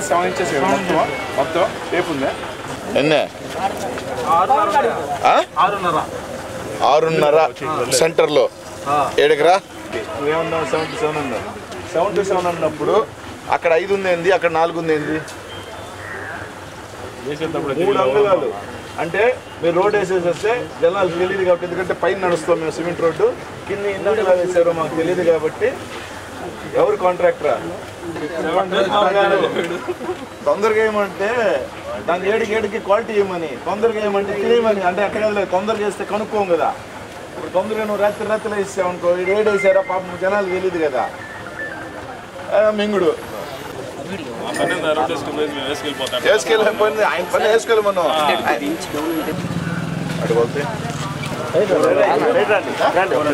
Inches seven inches మొత్తం మొత్తం tape ఉందా? ఎన్నే? ఆ? ఆరున్నర. సెంటర్లో. ఏడకరా? నువ్వేమన్నావు సెవెన్ టు సెవెన్ అన్నావు సెవెన్ టు సెవెన్ అన్నప్పుడు అక్కడ ఐదు ఉంది ఏంది అక్కడ నాలుగు ఉంది ఏంది మూడు అంగుళాలు. అంటే మీరు రోడ్ వేసేసేస్తే జనాలకు తెలియదు కాబట్టి ఎందుకంటే పైన నడుస్తాం మేము సిమెంట్ రోడ్డు. కింద ఎన్ని అంగుళాలు వేసారో మాకు తెలియదు కాబట్టి ఎవరు కాంట్రాక్టరా? తొందరగా ఏమంటే దాని ఏడికి ఏడికి క్వాలిటీ ఏమని తొందరగా ఏమంటే తినేయమని అంటే అట్ట కదలేదు తొందరగా చేస్తే కనుక్కోం కదా. ఇప్పుడు తొందరగా నువ్వు రాత్రి రాత్రి వేసావు అనుకో ఇది ఏడు వేసారా పాపం జనాలు తెలియదు కదా. మింగుడు. వేసుకెళ్ళిపోయింది ఆయన పని వేసుకెళ్ళమను అటు పోతే.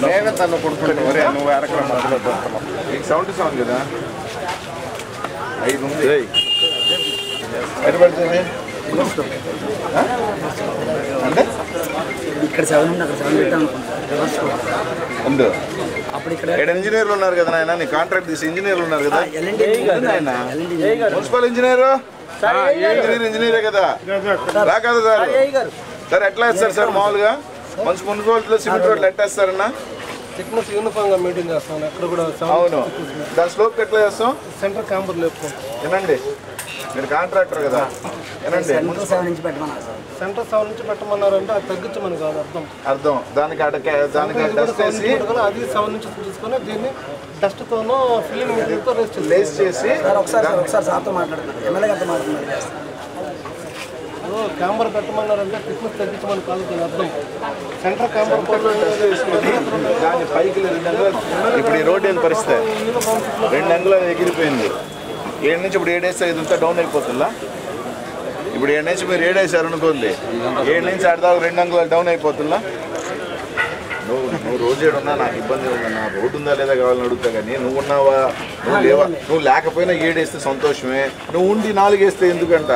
నేనే తను కొడుకుంటాను ఒరే నువ్వు ఎరకరా మధ్యలో దొరకను నీకు సౌండ్ సౌండ్ కదా ఐదు ఉంది ఎటు పడుతుంది ఆ? అంటే ఇక్కడ సెవెన్ ఉంది అక్కడ సెవెన్ పెట్టాం అనుకుంటా రివర్స్ కూడా. ఉండు అప్పుడు ఇక్కడ ఇక్కడ ఇంజనీర్లు ఉన్నారు కదా నాయన నీ కాంట్రాక్ట్ తీసి ఇంజనీర్లు ఉన్నారు కదా మున్సిపల్ ఇంజనీర్ ఇంజనీర్ ఇంజనీరే కదా రా కదా సార్ సార్ ఎట్లా వేస్తారు సార్? మామూలుగా? మంచి మున్సిపాలిటీలో సిమెంట్ రోడ్లు ఎట్టేస్తారన్నా? థిక్నెస్ యూనిఫామ్గా మెయింటైన్ చేస్తాం. ఎక్కడ కూడా అవును. దాని స్లోప్ ఎట్లా చేస్తాం? సెంటర్ క్యాంపర్ లేపుతాం. వినండి. మీరు కాంట్రాక్టర్ కదా. వినండి. సెవెన్ సెవెన్ నుంచి పెట్టమన్నారు సెంటర్ సెవెన్ నుంచి పెట్టమన్నారంటే అది తగ్గించమని కాదు అర్థం. అర్థం. దానికి అడక దానికి డస్ట్ కానీ అది సెవెన్ నుంచి తీసుకొని దీన్ని డస్ట్ తోనో ఫిల్లింగ్తో రెస్ట్ లేస్ చేసి సార్ ఒకసారి సార్ ఒకసారి సార్తో మాట్లాడుతున్నారు. ఎమ్మెల్యే గారితో మాట్లాడుతున్నారు. క్యాంబర్ పెట్టమన్నారంటే థిక్నెస్ తగ్గించమని కాదు దీని అర్థం. సెంటర్ క్యాంబర్ దాని పైకి రెండు అంగుళాలు ఇప్పుడు ఈ రోడ్డు ఏం పరిస్థితి? రెండు అంగుళాలు ఎగిరిపోయింది. ఏడు నుంచి ఇప్పుడు ఏడేస్తే ఇదంతా డౌన్ అయిపోతుందా? ఇప్పుడు ఏడు నుంచి మీరు ఏడేసారు అనుకోండి. ఏడు నుంచి ఆడదా రెండు అంగుళాలు డౌన్ అయిపోతుందా? నువ్వు నువ్వు రోజు ఏడున్నా నాకు ఇబ్బంది ఉంది నా రోడ్డు ఉందా లేదా కావాలని అడుగుతా కానీ నువ్వు ఉన్నావా? నువ్వు లేవా? నువ్వు లేకపోయినా ఏడేస్తే సంతోషమే. నువ్వు ఉండి నాలుగు వేస్తే ఎందుకంట?